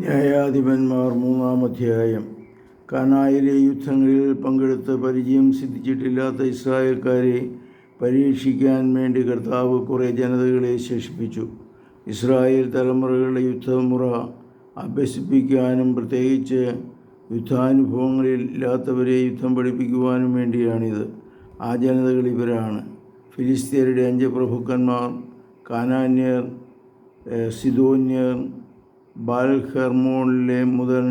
ന്യായാധിപന്മാർ മൂന്നാം അധ്യായം. കാനായിലെ യുദ്ധങ്ങളിൽ പങ്കെടുത്ത് പരിചയം സിദ്ധിച്ചിട്ടില്ലാത്ത ഇസ്രായേൽക്കാരെ പരീക്ഷിക്കാൻ വേണ്ടി കർത്താവ് കുറേ ജനതകളെ ശേഷിപ്പിച്ചു. ഇസ്രായേൽ തലമുറകളുടെ യുദ്ധമുറ അഭ്യസിപ്പിക്കാനും പ്രത്യേകിച്ച് യുദ്ധാനുഭവങ്ങളില്ലാത്തവരെ യുദ്ധം പഠിപ്പിക്കുവാനും വേണ്ടിയാണിത്. ആ ജനതകൾ ഇവരാണ്. ഫിലിസ്തീനയുടെ അഞ്ച് പ്രഭുക്കന്മാർ കാനാന്യർ ഏഹ് സിദോന്യർ ബാൽഹെർമോണിലെ മുതൽ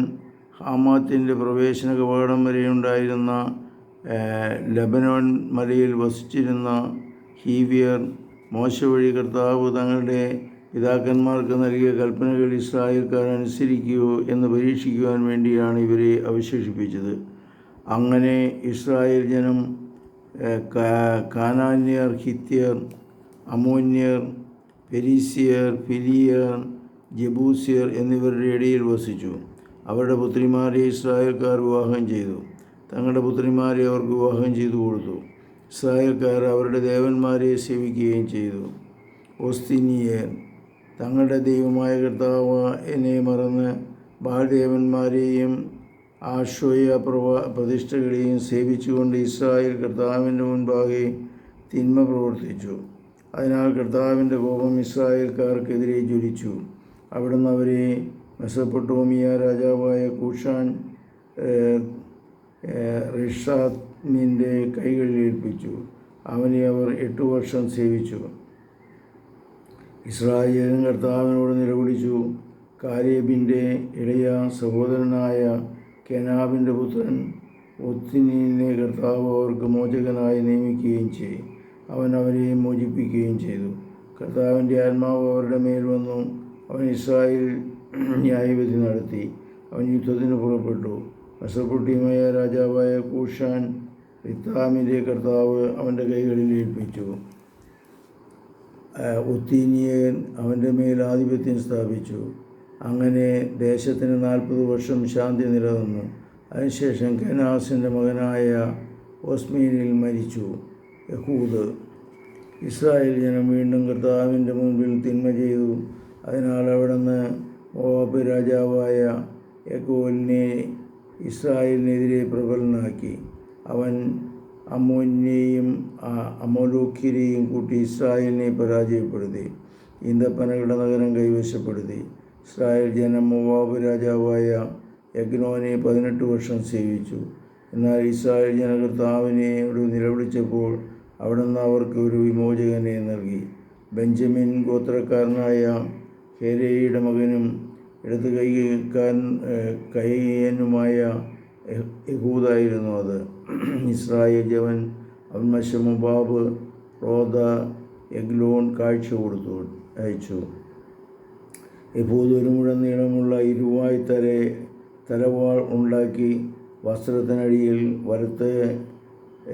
ഹാമാത്തിന്റെ പ്രവേശന കവാടം വരെയുണ്ടായിരുന്ന ലബനോൻ മലയിൽ വസിച്ചിരുന്ന ഹീവിയർ മോശ വഴി കർത്താവ് തങ്ങളുടെ പിതാക്കന്മാർക്ക് നൽകിയ കൽപ്പനകൾ ഇസ്രായേൽക്കാർ അനുസരിക്കുകയോ എന്ന് പരീക്ഷിക്കുവാൻ വേണ്ടിയാണ് ഇവരെ അവശേഷിപ്പിച്ചത്. അങ്ങനെ ഇസ്രായേൽ ജനം കാനാന്യർ ഹിത്യർ അമോന്യർ പെരീസിയർ ഫിലിയർ ജബൂസിയർ എന്നിവരുടെ ഇടയിൽ വസിച്ചു. അവരുടെ പുത്രിമാരെ ഇസ്രായേൽക്കാർ വിവാഹം ചെയ്തു. തങ്ങളുടെ പുത്രിമാരെ അവർക്ക് വിവാഹം ചെയ്തു കൊടുത്തു. ഇസ്രായേൽക്കാർ അവരുടെ ദേവന്മാരെ സേവിക്കുകയും ചെയ്തു. ഓസ്തിനിയർ തങ്ങളുടെ ദൈവമായ കർത്താവ് എന്നെ മറന്ന് ബാൽദേവന്മാരെയും ആശ്വയ പ്രവ പ്രതിഷ്ഠകളെയും സേവിച്ചുകൊണ്ട് ഇസ്രായേൽ കർത്താവിന്റെ മുൻപാകെ തിന്മ പ്രവർത്തിച്ചു. അതിനാൽ കർത്താവിന്റെ കോപം ഇസ്രായേൽക്കാർക്കെതിരെ ജ്വലിച്ചു. അവിടുന്ന് അവരെ മെസ്സപ്പെട്ടോമിയ രാജാവായ കൂഷാൻ റിഷാദ്മിന്റെ കൈകളിൽ ഏൽപ്പിച്ചു. അവനെ അവർ എട്ട് വർഷം സേവിച്ചു. ഇസ്രായേലും കർത്താവിനോട് നിലവിളിച്ചു കാലേബിന്റെ ഇളയ സഹോദരനായ കെനാബിന്റെ പുത്രൻ ഒത്തിനെ കർത്താവ് അവർക്ക് മോചകനായി നിയമിക്കുകയും ചെയ്യും അവൻ അവരെ മോചിപ്പിക്കുകയും ചെയ്തു. കർത്താവിന്റെ ആത്മാവ് അവരുടെ മേൽ വന്നു. അവൻ ഇസ്രായേൽ ന്യായവിധി നടത്തി. അവൻ യുദ്ധത്തിന് പുറപ്പെട്ടു. മെസപ്പൊട്ടിമയ രാജാവായ കൂഷാൻ റിത്താമിന്റെ കർത്താവ് അവന്റെ കൈകളിൽ ഏൽപ്പിച്ചു. ഒത്തീനിയൻ അവന്റെ മേൽ ആധിപത്യം സ്ഥാപിച്ചു. അങ്ങനെ ദേശത്തിന് നാൽപ്പത് വർഷം ശാന്തി നിലനിന്നു. അതിനുശേഷം കനാസിന്റെ മകനായ ഓസ്മീനിൽ മരിച്ചു. യഹൂദ്. ഇസ്രായേൽ ജനം വീണ്ടും കർത്താവിന്റെ മുൻപിൽ തിന്മ ചെയ്തു. അതിനാൽ അവിടുന്ന് മോവാബ് രാജാവായ യഗോലിനെ ഇസ്രായേലിനെതിരെ പ്രബലനാക്കി. അവൻ അമോനെയും അമോലോഖ്യരെയും കൂട്ടി ഇസ്രായേലിനെ പരാജയപ്പെടുത്തി. ഈന്തപ്പനകളുടെ നഗരം കൈവശപ്പെടുത്തി. ഇസ്രായേൽ ജനം മോവാബ് രാജാവായ യഗ്നോനെ പതിനെട്ട് വർഷം സേവിച്ചു. എന്നാൽ ഇസ്രായേൽ ജനകർത്താവിനെ ഒരു നിലവിളിച്ചപ്പോൾ അവിടുന്ന് അവർക്ക് ഒരു വിമോചകനെ നൽകി. ബെഞ്ചമിൻ ഗോത്രക്കാരനായ ഹേരയുടെ മകനും ഇടത് കൈക്കാൻ കൈയനുമായ യഹൂദായിരുന്നു അത്. ഇസ്രായേൽ ജവൻ അവൻമശമുബാബ് റോദ എഗ്ലോൺ കാഴ്ച കൊടുത്തു അയച്ചു. യഹൂദ് ഒരു മുഴം നീളമുള്ള ഇരുവായി തല തലവാൾ ഉണ്ടാക്കി വസ്ത്രത്തിനടിയിൽ വലത്ത്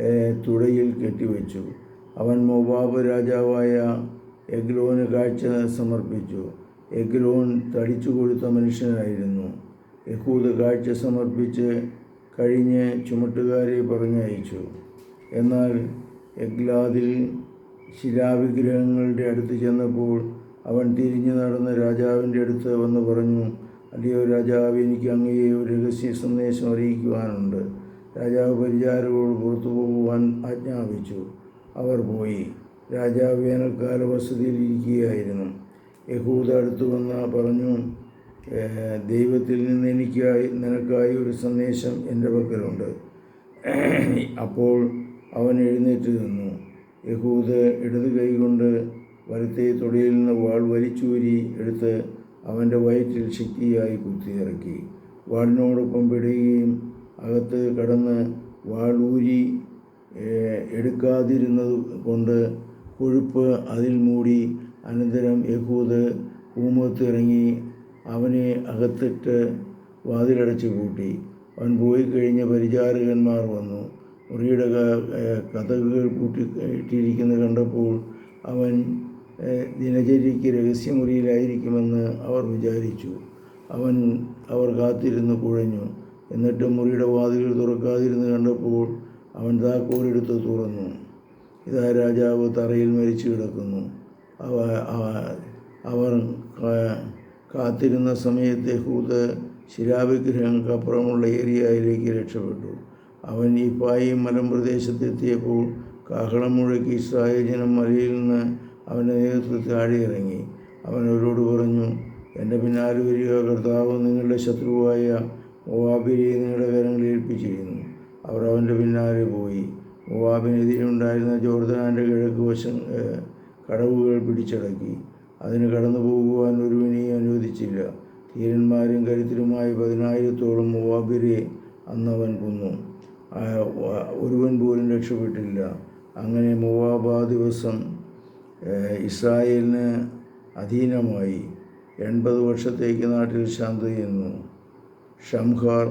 ഏഹ്, തുടയിൽ കെട്ടിവെച്ചു. അവൻ മൊബാബ് രാജാവായ എഗ്ലോന് കാഴ്ച സമർപ്പിച്ചു. എഗ്ലോൻ തടിച്ചു കൊടുത്ത മനുഷ്യനായിരുന്നു. യഹൂദ കാഴ്ച സമർപ്പിച്ച് കഴിഞ്ഞ് ചുമട്ടുകാരെ പറഞ്ഞയച്ചു. എന്നാൽ എഗ്ലാദിൽ ശിലാവിഗ്രഹങ്ങളുടെ അടുത്ത് ചെന്നപ്പോൾ അവൻ തിരിഞ്ഞു നടന്ന് രാജാവിന്റെ അടുത്ത് വന്ന് പറഞ്ഞു അല്ലയോ രാജാവ് എനിക്ക് അങ്ങയെ ഒരു രഹസ്യ സന്ദേശം അറിയിക്കുവാനുണ്ട്. രാജാവ് പരിചാരകോട് പുറത്തു പോകുവാൻ ആജ്ഞാപിച്ചു. അവർ പോയി. രാജാവ് വേനൽക്കാല വസതിയിൽ ഇരിക്കുകയായിരുന്നു. യഹൂദ അടുത്തു വന്ന് പറഞ്ഞു ദൈവത്തിൽ നിന്ന് എനിക്കായി നിനക്കായി ഒരു സന്ദേശം എന്റെ പക്കലുണ്ട്. അപ്പോൾ അവൻ എഴുന്നേറ്റ് നിന്നു. യഹൂദ് ഇടത് കൈകൊണ്ട് വലത്തെ തൊടിയിൽ നിന്ന് വാൾ വലിച്ചൂരി എടുത്ത് അവന്റെ വയറ്റിൽ ശക്തിയായി കുത്തിയിറക്കി. വാളിനോടൊപ്പം പിടുകയും അകത്ത് കടന്ന് വാൾ ഊരി എടുക്കാതിരുന്നത് കൊണ്ട് കൊഴുപ്പ് അതിൽ മൂടി അനന്തരം യഹൂദ് പൂമുഖത്ത് ഇറങ്ങി അവനെ അകത്തിട്ട് വാതിലടച്ചു പൂട്ടി. അവൻ പോയി കഴിഞ്ഞ പരിചാരകന്മാർ വന്നു. മുറിയുടെ കഥകൾ കൂട്ടി ഇട്ടിരിക്കുന്നത് കണ്ടപ്പോൾ അവൻ ദിനചര്യയ്ക്ക് രഹസ്യമുറിയിലായിരിക്കുമെന്ന് അവർ വിചാരിച്ചു. അവൻ അവർ കാത്തിരുന്ന് കുഴഞ്ഞു. എന്നിട്ട് മുറിയുടെ വാതിലുകൾ തുറക്കാതിരുന്ന് കണ്ടപ്പോൾ അവൻ താക്കോലെടുത്ത് തുറന്നു. ഇതാ രാജാവ് തറയിൽ മരിച്ചു കിടക്കുന്നു. അവർ കാത്തിരുന്ന സമയത്ത് ഹൂദ് ശിലാവിഗ്രഹങ്ങൾക്കപ്പുറമുള്ള ഏരിയയിലേക്ക് രക്ഷപ്പെട്ടു. അവൻ ഈ പായി മലമ്പ്രദേശത്തെത്തിയപ്പോൾ കാഹളം മുഴക്കി ഇസ്രായേൽ മലയിൽ നിന്ന് അവന്റെ നേതൃത്വത്തിൽ ആഴിയിറങ്ങി അവൻ അവരോട് പറഞ്ഞു എന്റെ പിന്നാലെ വരിക കർത്താവ് നിങ്ങളുടെ ശത്രുവായ മോവാബിനെ നിങ്ങളുടെ കരങ്ങളിൽ ഏൽപ്പിച്ചിരുന്നു. അവർ അവന്റെ പിന്നാലെ പോയി. മോവാബിനെതിരെ ഉണ്ടായിരുന്ന ജോർദാന്റെ കിഴക്ക് വശം കടവുകൾ പിടിച്ചടക്കി. അതിന് കടന്നു പോകുവാൻ ഒരുവിനെയും അനുവദിച്ചില്ല. ധീരന്മാരും കരുത്തരുമായി പതിനായിരത്തോളം മൂവാബിരെ അന്നവൻ കൊന്നു. ഒരുവൻ പോലും രക്ഷപ്പെട്ടില്ല. അങ്ങനെ മൂവാബ് ദിവസം ഇസ്രായേലിന് അധീനമായി. എൺപത് വർഷത്തേക്ക് നാട്ടിൽ ശാന്തി നിന്നു ഷംഹാർ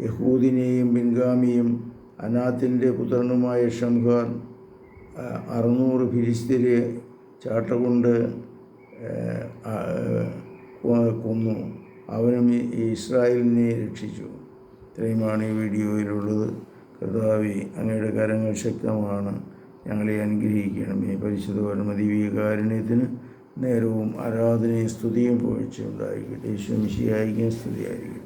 യഹൂദിനെയും ബിൻഗാമിയും അനാത്തിന്റെ പുത്രനുമായ ആ, അറുന്നൂറ് ഫിലിസ്തീനെ ചാട്ടകൊണ്ട് കൊന്നു. അവനും ഇസ്രായേലിനെ രക്ഷിച്ചു. ഇത്രയുമാണ് ഈ വീഡിയോയിലുള്ളത്. കർത്താവി അങ്ങയുടെ കരങ്ങൾ ശക്തമാണ്. ഞങ്ങളെ ഈ പരിശുദ്ധ പരമദിവ്യകാരുണ്യത്തിന് നേരവും ആരാധനയും സ്തുതിയും പോഴ്ചയുണ്ടായിരിക്കട്ടെ ഉണ്ടായിരിക്കട്ടെ. സ്തുതിയായിരിക്കും